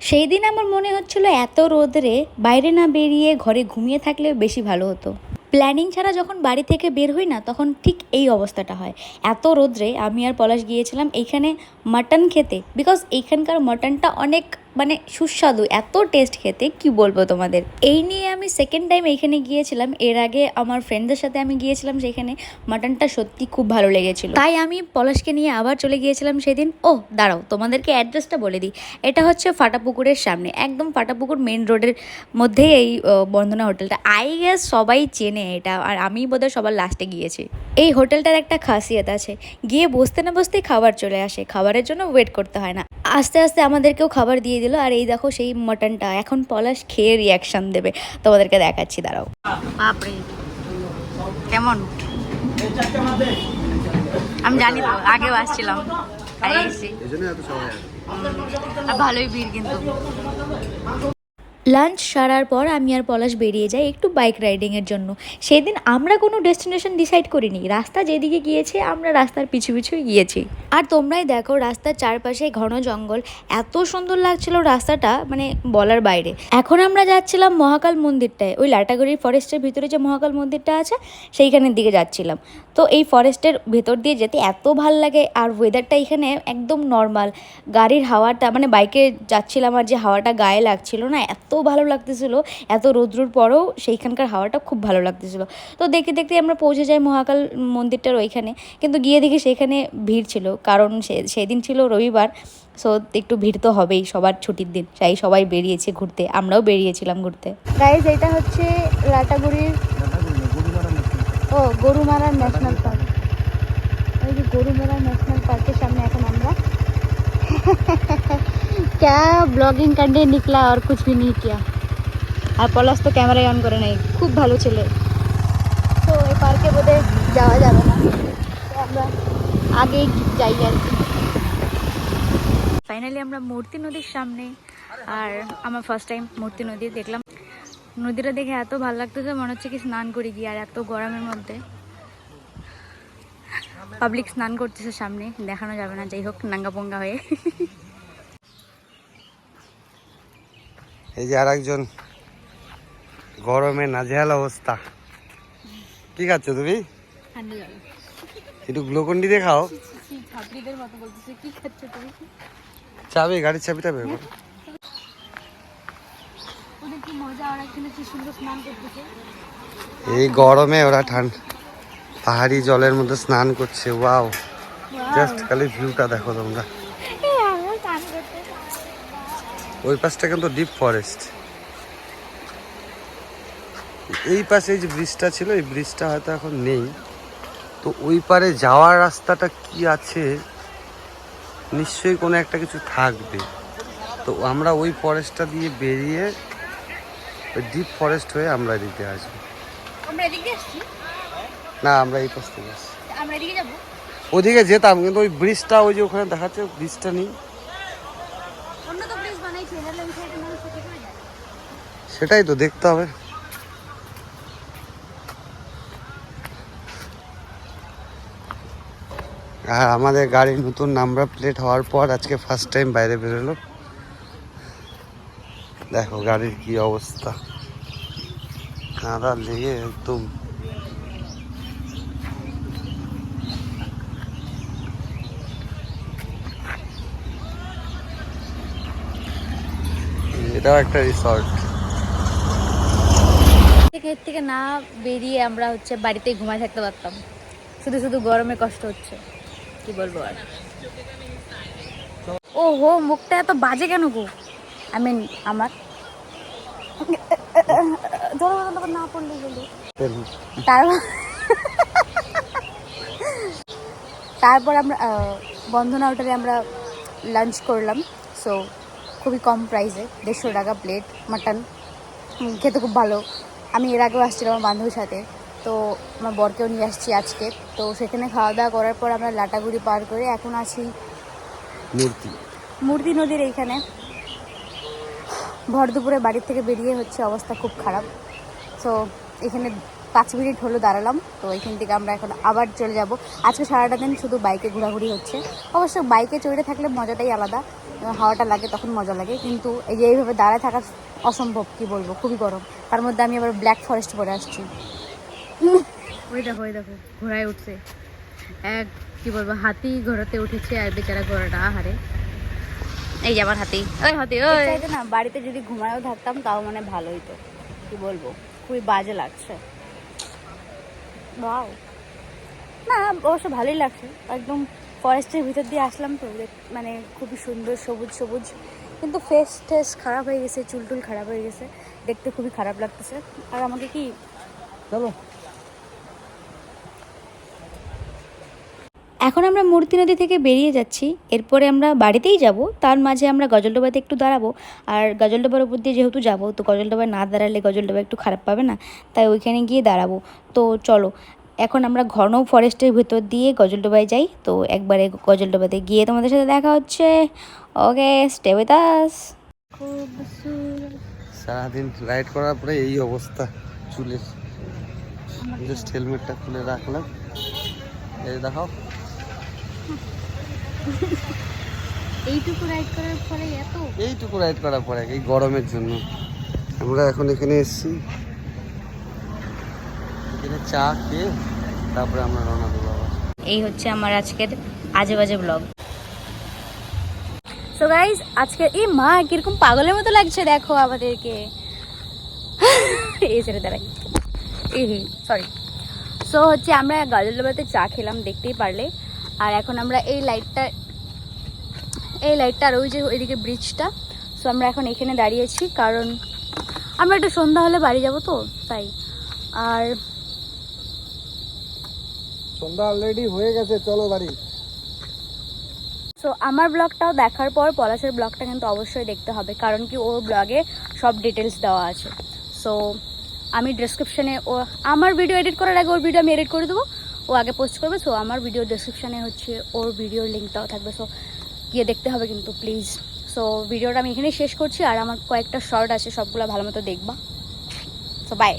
সেই দিন আমার মনে হচ্ছিল এত রোদরে বাইরে না বেরিয়ে ঘরে ঘুমিয়ে থাকলে বেশি ভালো হতো। প্ল্যানিং ছাড়া যখন বাড়ি থেকে বের হই না, তখন ঠিক এই অবস্থাটা হয়। এত রোদ্রে আমি আর পলাশ গিয়েছিলাম এইখানে মাটন খেতে বিকজ এইখানকার মাটনটা অনেক মানে সুস্বাদু এত টেস্ট খেতে কি বলব তোমাদের? এই নিয়ে আমি সেকেন্ড টাইম এইখানে গিয়েছিলাম। এর আগে আমার ফ্রেন্ডদের সাথে আমি গিয়েছিলাম সেখানে। মাটনটা সত্যি খুব ভালো লেগেছিল। তাই আমি পলাশকে নিয়ে আবার চলে গিয়েছিলাম সেদিন। ও দাঁড়াও তোমাদেরকে অ্যাড্রেসটা বলে দিই। এটা হচ্ছে ফাটাপুকুরের সামনে একদম ফাটাপুকুর মেন রোডের মধ্যেই এই আহ, বন্দনা হোটেলটা। আই গেস সবাই চেনে এটা আর আমি বোধহয় সবার লাস্টে গিয়েছি। এই হোটেলটার একটা খাসিয়ত আছে। গিয়ে বসতে না বসতেই খাবার চলে আসে। খাবারের জন্য ওয়েট করতে হয় না। আস্তে আস্তে আমাদেরকেও খাবার দিয়ে দিল। আর এই দেখো সেই মটনটা এখন পলাশ খেয়ে রিয়াকশন দেবে। তোমাদেরকে দেখাচ্ছি দাঁড়াও। বাপরে। কেমন? আমি জানি তো আগেও আসছিলাম। ভালোই ভিড় কিন্তু। লাঞ্চ সারার পর আমি আর পলাশ বেরিয়ে যাই একটু বাইক রাইডিংয়ের জন্য। সেদিন আমরা কোনো ডেস্টিনেশন ডিসাইড করিনি। রাস্তা যেদিকে গিয়েছে, আমরা রাস্তার পিছু পিছু গিয়েছি। আর তোমরাই দেখো, রাস্তার চারপাশে ঘন জঙ্গল। এত সুন্দর লাগছিল রাস্তাটা মানে বলার বাইরে। এখন আমরা যাচ্ছিলাম মহাকাল মন্দিরটায়। ওই লাটাগুড়ির ফরেস্টের ভিতরে যে মহাকাল মন্দিরটা আছে, সেইখানের দিকে যাচ্ছিলাম। তো এই ফরেস্টের ভেতর দিয়ে যেতে এত ভালো লাগে আর ওয়েদারটা এখানে একদম নর্মাল গাড়ির হাওয়াটা মানে বাইকে যাচ্ছিলাম আর যে হাওয়াটা গায়ে লাগছিল না, এত ভালো লাগতেছিল। এত রৌদ্রুর পরেও সেইখানকার হাওয়াটা খুব ভালো লাগতেছিল। তো দেখতে দেখতে আমরা পৌঁছে যাই মহাকাল মন্দিরটার ওইখানে। কিন্তু গিয়ে দেখি সেখানে ভিড় ছিল, কারণ সেদিন ছিল রবিবার। সো একটু ভিড় তো হবেই, সবার ছুটির দিন। তাই সবাই বেরিয়েছে ঘুরতে, আমরাও বেরিয়েছিলাম ঘুরতে। গাইজ এটা হচ্ছে লাটাগুড়ির ও গরুমারা ন্যাশনাল পার্ক ওই যে গরুমারা ন্যাশনাল পার্কের সামনে এখন আমরা क्या ব্লগিং करने निकला और कुछ भी नहीं किया আর পলাশ তো ক্যামেরাই অন করে নাই খুব ভালো ছেলে তো এই পার্কে বোধে যাওয়া যাবে না তো আমরা আগেই যাই আর কি ফাইনালি আমরা মূর্তি নদীর সামনে আর আমার ফার্স্ট টাইম মূর্তি নদী দেখলাম নদীটা দেখে এত ভালো লাগতেছে মনে হচ্ছে কি স্নান করি গিয়ে আর এত গরমের মধ্যে পাবলিক স্নান করতেছে সামনে দেখানো যাবে না যাই হোক নাঙ্গা পঙ্গা হয়ে এই যে আর একজন গরমে নাজেহাল অবস্থা কি খাচ্ছ তুমি একটু গ্লুকন্ডি দিয়ে খাও ছাত্রীদের মতো বলতেছে কি খাচ্ছ তুমি চাবি গাড়ির চাবিটা বের করো ওদের কি মজা ওরা এখানে কি সুন্দর স্নান করতেছে? এই গরমে ওরা ঠান্ডা পাহাড়ি জলের মধ্যে স্নান করছে ওয়াও। জাস্ট খালি ভিউটা দেখো তোমরা। ওই পাশটা কিন্তু ডিপ ফরেস্ট। এই পাশে এই যে ব্রিজটা ছিল এই ব্রিজটা হয়তো এখন নেই। তো ওই পারে যাওয়ার রাস্তাটা কি আছে নিশ্চয়ই কোনো একটা কিছু থাকবে। তো আমরা ওই ফরেস্টটা দিয়ে বেরিয়ে ডিপ ফরেস্ট হয়ে আমরা এদিকে আসব। আমরা এদিকে আসছি? না আমরা এই পাশ থেকে আসছি। আমরা এদিকে যাব? ওদিকে যেতাম কিন্তু ওই ব্রিজটা ওই যে ওখানে দেখাচ্ছে ব্রিজটা নেই। অন্য তো ব্রিজ বানাইছে নাহলে ওই সাইডে মানুষ তো কেটে যায়। সেটাই তো দেখতে হবে। আর আমাদের গাড়ির নতুন নাম্বার প্লেট হওয়ার পর আজকে ফার্স্ট টাইম বাইরে বেরোলো। দেখো গাড়ির কি অবস্থা। কাঁদা লেগে একদম। রিসর্ট এর থেকে না বেরিয়ে আমরা হচ্ছে বাড়িতেই ঘুমায় থাকতে পারতাম। শুধু শুধু গরমে কষ্ট হচ্ছে। কি বলব আর? ও হো মুখটা এত বাজে কেন গো? আই মিন আমার। ধরো না পড়লে বলি। তারপর তারপর আমরা বন্ধনা হোটেলে আমরা লাঞ্চ করলাম। সো খুবই কম প্রাইসে দেড়শো টাকা প্লেট মাটন খেতে খুব ভালো। আমি এর আগেও আসছিলাম আমার বান্ধবীর সাথে। তো আমার বরকেও নিয়ে আসছি আজকে। তো সেখানে খাওয়া দাওয়া করার পর আমরা লাটাগুড়ি পার করে এখন আছি মূর্তি। মূর্তি নদীর এইখানে। ভর দুপুরে বাড়ির থেকে বেরিয়ে হচ্ছে অবস্থা খুব খারাপ। সো এখানে পাঁচ মিনিট হলো দাঁড়ালাম। তো এখান থেকে আমরা এখন আবার চলে যাব। আজকে সারাটা দিন শুধু বাইকে ঘোরাঘুরি হচ্ছে। অবশ্য বাইকে চড়ে থাকলে মজাটাই আলাদা। হাওয়াটা লাগে তখন মজা লাগে। কিন্তু এই যে এইভাবে দাঁড়ায় থাকা অসম্ভব, কি বলব? খুবই গরম। তার মধ্যে আমি আবার ব্ল্যাক ফরেস্ট পরে আসছি। ওই দেখো ওই দেখো, ঘোড়ায় উঠছে। এক, কি বলব, হাতি ঘোড়াতে উঠেছে। আর বেচারা ঘোড়াটা, আহারে। এই যে আমার হাতি। ওই হাতি ওই। না বাড়িতে যদি ঘুমায়ও থাকতাম তাও মানে ভালো হতো কি বলব? খুবই বাজে লাগছে। বাও না অবশ্য ভালোই লাগছে। একদম ফরেস্টের ভিতর দিয়ে আসলাম তো দেখ- মানে খুবই সুন্দর সবুজ সবুজ। কিন্তু ফেস টেস খারাপ হয়ে গেছে চুল টুল খারাপ হয়ে গেছে। দেখতে খুবই খারাপ লাগতেছে। আর আমাকে কি চলো। এখন আমরা মূর্তি নদী থেকে বেরিয়ে যাচ্ছি। এরপরে আমরা বাড়িতেই যাব। তার মাঝে আমরা গজলডোবাতে একটু দাঁড়াবো। আর গজলডোবার উপর দিয়ে যেহেতু যাব, তো গজলডোবায় না দাঁড়ালে গজলডোবা একটু খারাপ পাবে না। তাই ওইখানে গিয়ে দাঁড়াবো। তো চলো, এখন আমরা ঘন ফরেস্টের ভিতর দিয়ে গজলডোবায় যাই। তো একবারে গজলডোবাতে গিয়ে তোমাদের সাথে দেখা হচ্ছে। ওকে স্টে উইথ আস সারাদিন রাইড করার পরে এই অবস্থা, চুলের জাস্ট হেলমেটটা খুলে রাখলাম। এই দেখাও এইটুকু রাইড করার ফলে এত? এইটুকু রাইড করার পরে এই গরমের জন্য। আমরা এখন এখানে এসেছি। এখানে চা খেয়ে তারপরে আমরা রওনা দেবো এই হচ্ছে আমার আজকের আজে বাজে ব্লগ সো গাইজ আজকে এই মা কীরকম পাগলের মতো লাগছে দেখো আমাদেরকে। এই ছেড়ে দাঁড়াই এই সরি সো হচ্ছে আমরা গাজলডোবাতে চা খেলাম দেখতেই পারলে। আর এখন আমরা এই লাইটটা এই লাইটটা আর ওই যে ওইদিকে ব্রিজটা সো আমরা এখন এখানে দাঁড়িয়েছি কারণ আমরা একটু সন্ধ্যা হলে বাড়ি যাব তো তাই। আর সন্ধ্যা অলরেডি হয়ে গেছে চলো বাড়ি। সো আমার ব্লগটাও দেখার পর পলাশের ব্লগটা কিন্তু অবশ্যই দেখতে হবে কারণ কি ওর ব্লগে সব ডিটেলস দেওয়া আছে। সো আমি ডিসক্রিপশানে ও আমার ভিডিও এডিট করার আগে ওর ভিডিও আমি এডিট করে দেবো ও আগে পোস্ট করবে সো আমার ভিডিও ডিসক্রিপশানে হচ্ছে ওর ভিডিওর লিঙ্কটাও থাকবে সো গিয়ে দেখতে হবে কিন্তু প্লিজ সো ভিডিওটা আমি এখানেই শেষ করছি, আর আমার কয়েকটা শর্ট আছে, সবগুলো ভালো মতো দেখবা। So by